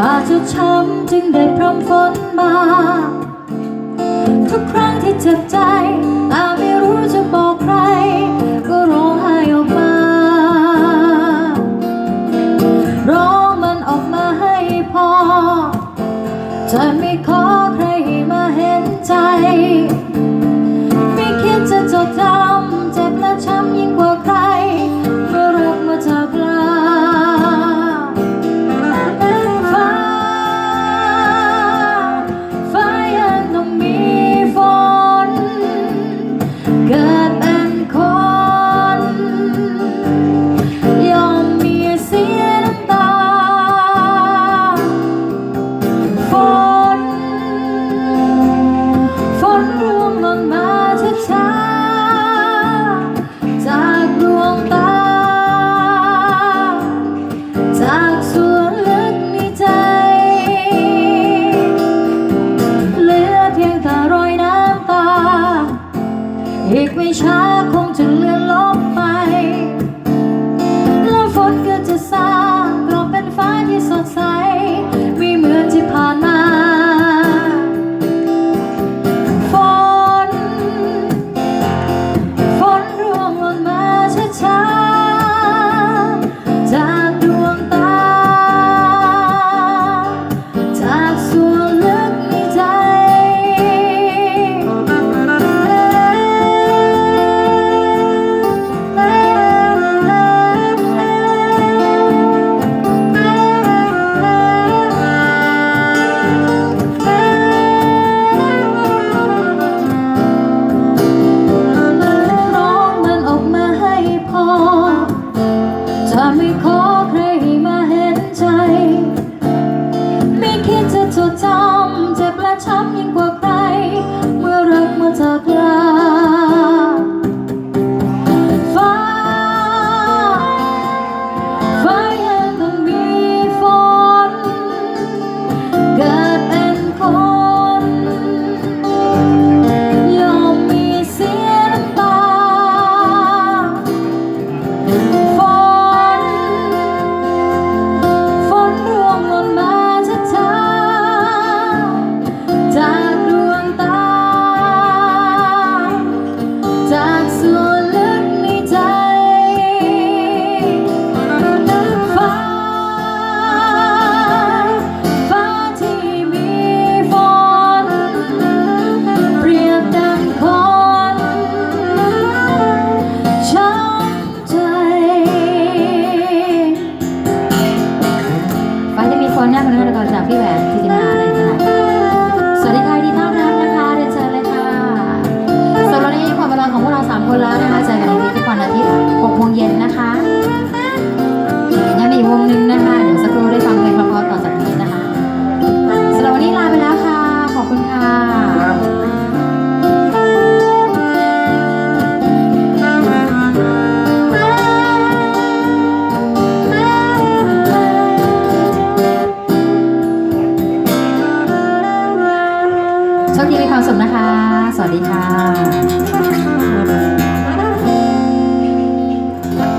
อาจจะช้ำจึงได้พรมฝนมา ทุกครั้งที่เจ็บใจแต่ไม่รู้จะบอกใคร ก็ร้องไห้ออกมา ร้องมันออกมาให้พอจะไม่ขอ เกิดเป็นคน ยอมมีเสียน้ำตา ฝน ฝนร่วงหล่นมาช้าๆจากดวงตา จากส่ว อีกไฟ้าจะมีคนแนบมาแล้วก็จากพี่แหวนทิติมาเลยค่ะสวัสดีค่ะยินดีต้อนรับนะคะเรียนเชิญเลยค่ะสำหรับวันนี้ความบันเทิงของพวกเราสามคนแล้วนะคะเจอกันีความสุขนะคะ สวัสดีค่ะ